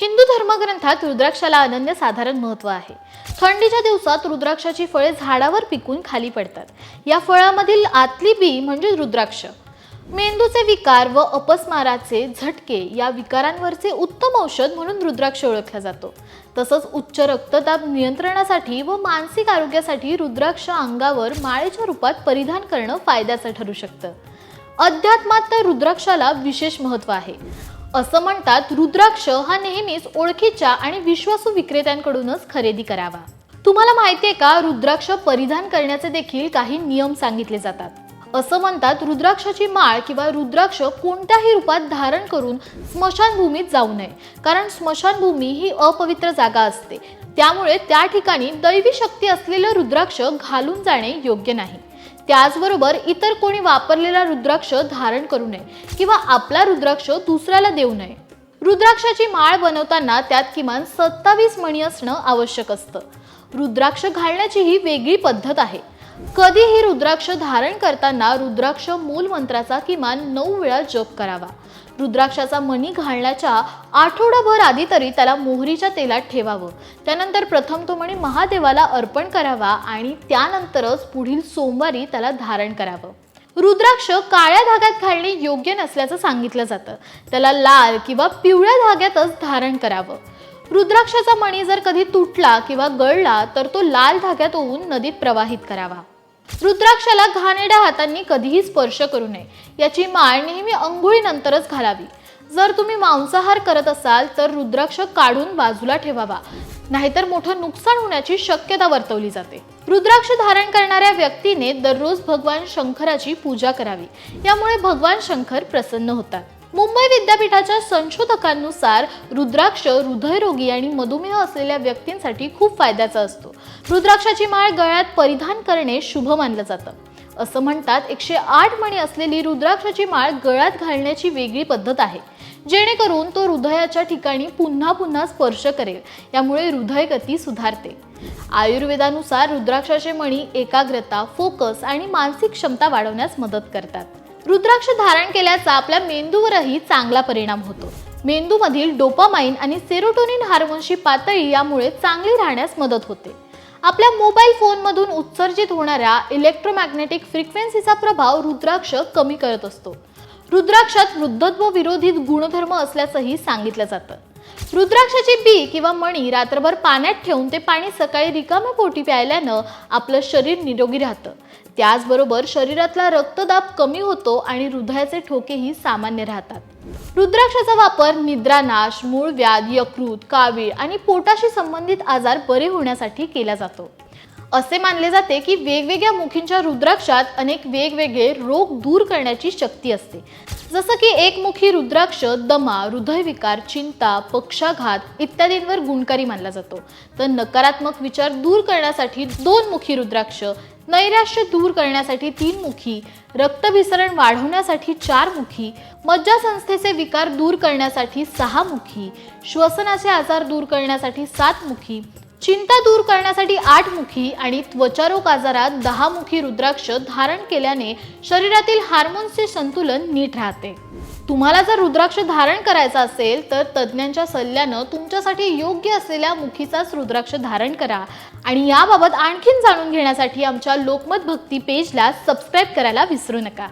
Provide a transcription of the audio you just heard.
हिंदू धर्मग्रंथात रुद्राक्षाला अनन्य साधारण महत्त्व आहे. थंडीच्या दिवसात रुद्राक्षाची फळे झाडावर पिकून खाली पडतात. या फळामधील आतली बी म्हणजे रुद्राक्ष. मेंदूचे विकार व अपस्माराचे झटके या विकारांवरचे उत्तम औषध म्हणून रुद्राक्ष ओळखला जातो. तसंच उच्च रक्तदाब नियंत्रणासाठी व मानसिक आरोग्यासाठी रुद्राक्ष अंगावर माळेच्या रूपात परिधान करणं फायद्याचं ठरू शकतं. अध्यात्मात तर रुद्राक्षाला विशेष महत्त्व आहे. असं म्हणतात रुद्राक्ष हा नेहमीच ओळखीच्या आणि विश्वासू विक्रेत्यांकडूनच खरेदी करावा. तुम्हाला माहिती आहे का रुद्राक्ष परिधान करण्याचे देखील काही नियम सांगितले जातात. असं म्हणतात रुद्राक्षाची माळ किंवा रुद्राक्ष कोणत्याही रूपात धारण करून स्मशानभूमीत जाऊ नये. कारण स्मशानभूमी ही अपवित्र जागा असते. त्यामुळे त्या ठिकाणी दैवी शक्ती असलेलं रुद्राक्ष घालून जाणे योग्य नाही. त्याचबरोबर इतर कोणी वापरलेला रुद्राक्ष धारण करू नये किंवा आपला रुद्राक्ष दुसऱ्याला देऊ नये. रुद्राक्षाची माळ बनवताना त्यात किमान सत्तावीस मणी असणं आवश्यक असतं. रुद्राक्ष घालण्याची ही वेगळी पद्धत आहे. कधीही रुद्राक्ष धारण करताना रुद्राक्ष मूल मंत्राचा किमान नऊ वेळा जप करावा. रुद्राक्षाचा मणी घालण्याच्या आठवडाभर आधी तरी त्याला मोहरीच्या तेलात ठेवावं. त्यानंतर प्रथम तो मणी महादेवाला अर्पण करावा आणि त्यानंतरच पुढील सोमवारी त्याला धारण करावं. रुद्राक्ष काळ्या धाग्यात घालणे योग्य नसल्याचं सांगितलं जातं. त्याला लाल किंवा पिवळ्या धाग्यातच धारण करावं. रुद्राक्षाचा मणी जर कधी तुटला किंवा गळला तर तो लाल धाग्यात ओवून नदीत प्रवाहित करावा. रुद्राक्षाला घाणेड्या हातांनी कधीही स्पर्श करू नये. याची माळ नेहमी अंघोळीनंतरच घालावी. जर तुम्ही मांसाहार करत असाल तर रुद्राक्ष काढून बाजूला ठेवावा. नाहीतर मोठं नुकसान होण्याची शक्यता वर्तवली जाते. रुद्राक्ष धारण करणाऱ्या व्यक्तीने दररोज भगवान शंकराची पूजा करावी. यामुळे भगवान शंकर प्रसन्न होतात. मुंबई विद्यापीठाच्या संशोधकांनुसार रुद्राक्ष हृदयरोगी आणि मधुमेह असलेल्या व्यक्तींसाठी खूप फायद्याचा असतो. रुद्राक्षाची माळ गळ्यात परिधान करणे शुभ मानलं जातं. असं म्हणतात एकशे आठ मणी असलेली रुद्राक्षाची माळ गळ्यात घालण्याची वेगळी पद्धत आहे. जेणेकरून तो हृदयाच्या ठिकाणी पुन्हा पुन्हा स्पर्श करेल. यामुळे हृदयगती सुधारते. आयुर्वेदानुसार रुद्राक्षाचे मणी एकाग्रता फोकस आणि मानसिक क्षमता वाढवण्यास मदत करतात. रुद्राक्ष धारण केल्याचा आपल्या मेंदूवरही चांगला परिणाम होतो. मेंदूमधील डोपामाइन आणि सेरोटोनिन हार्मोनची पातळी यामुळे चांगली राहण्यास मदत होते. आपल्या मोबाईल फोनमधून उत्सर्जित होणाऱ्या इलेक्ट्रोमॅग्नेटिक फ्रिक्वेन्सीचा प्रभाव रुद्राक्ष कमी करत असतो. रुद्राक्षात वृद्धत्व विरोधी गुणधर्म असल्याचंही सांगितलं जातं. रुद्राक्षाची बी किंवा मणी रात्रभर पाण्यात ठेवून ते पाणी सकाळी रिकाम्या पोटी प्यायल्यानं आपलं शरीर निरोगी राहतं. त्याचबरोबर शरीरातला रक्तदाब कमी होतो आणि हृदयाचे ठोकेही सामान्य राहतात. रुद्राक्षाचा वापर निद्रानाश मूळ व्याध यकृत कावीळ आणि पोटाशी संबंधित आजार बरे होण्यासाठी केला जातो. असे मानले जाते की वेगवेगळ्या मुखींच्या रुद्राक्षात अनेक वेगवेगळे रोग दूर करण्याची शक्ती असते. जसं की एकमुखी रुद्राक्ष दमा हृदयविकार चिंता पक्षाघात इत्यादींवर गुणकारी मानला जातो. तर नकारात्मक विचार दूर करण्यासाठी दोन मुखी रुद्राक्ष नैराश्य दूर करण्यासाठी तीन मुखी रक्तभिसरण वाढवण्यासाठी चार मुखी मज्जासंस्थेचे विकार दूर करण्यासाठी सहा मुखी श्वसनाचे आजार दूर करण्यासाठी सात मुखी चिंता दूर करण्यासाठी आठ मुखी आणि त्वचारोग आजारात दहा मुखी रुद्राक्ष धारण केल्याने शरीरातील हार्मोन्सचे संतुलन नीट राहते. तुम्हाला जर रुद्राक्ष धारण करायचा असेल तर तज्ज्ञांच्या सल्ल्यानं तुमच्यासाठी योग्य असलेल्या मुखीचाच रुद्राक्ष धारण करा. आणि याबाबत आणखीन जाणून घेण्यासाठी आमच्या लोकमत भक्ती पेजला सबस्क्राईब करायला विसरू नका.